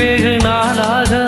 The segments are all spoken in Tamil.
வெகு நாளாக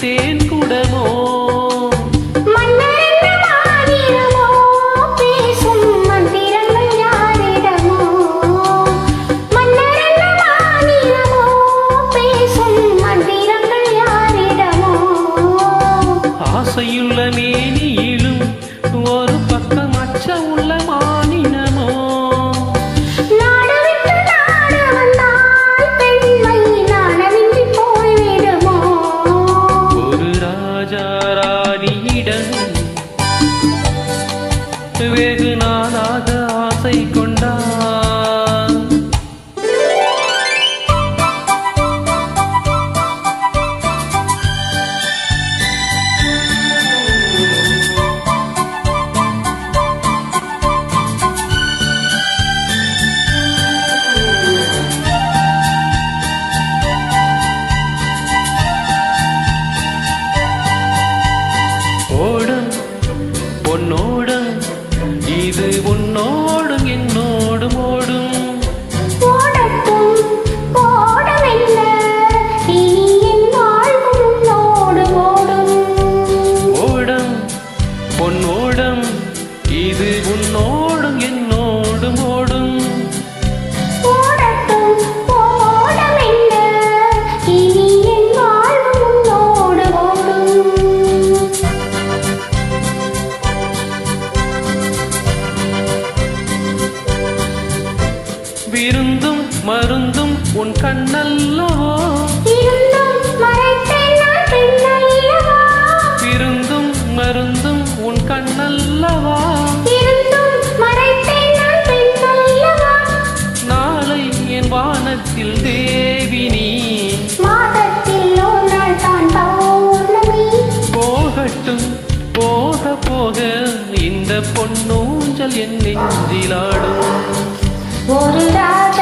தேன் உன்னோட இந்த பொன்னூஞ்சல் என் நெஞ்சிலாடும் ஒரு ராஜா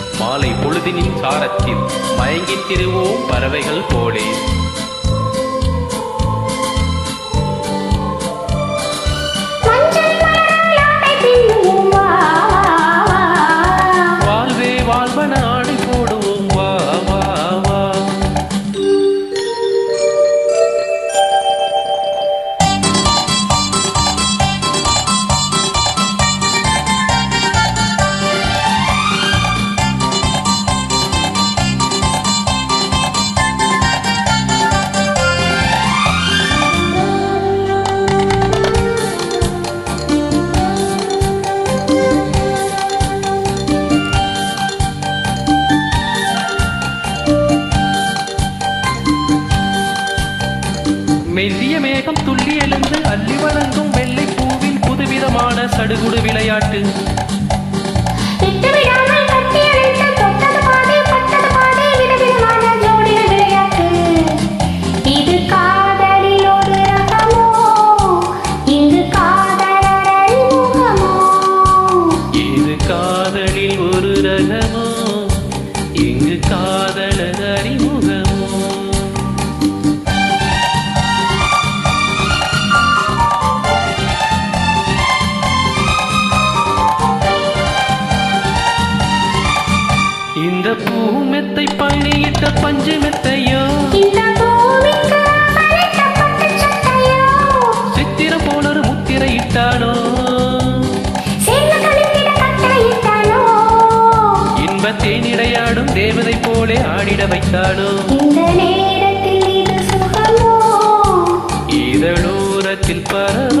சுருதினின் சாரத்தில் மயங்கித் திருவோம் பறவைகள் போலே. அள்ளி வணங்கும் வெள்ளை பூவின் புதுவிதமான சடுகுடு விளையாட்டு. கரைத்த பஞ்சு மெத்தையோ? சித்திரம் போலொரு முத்திரையிட்டாளோ இன்ப தேனிடையாடும் தேவதை போலே ஆடிட வைத்தாளோ இதழோரத்தில் பரவ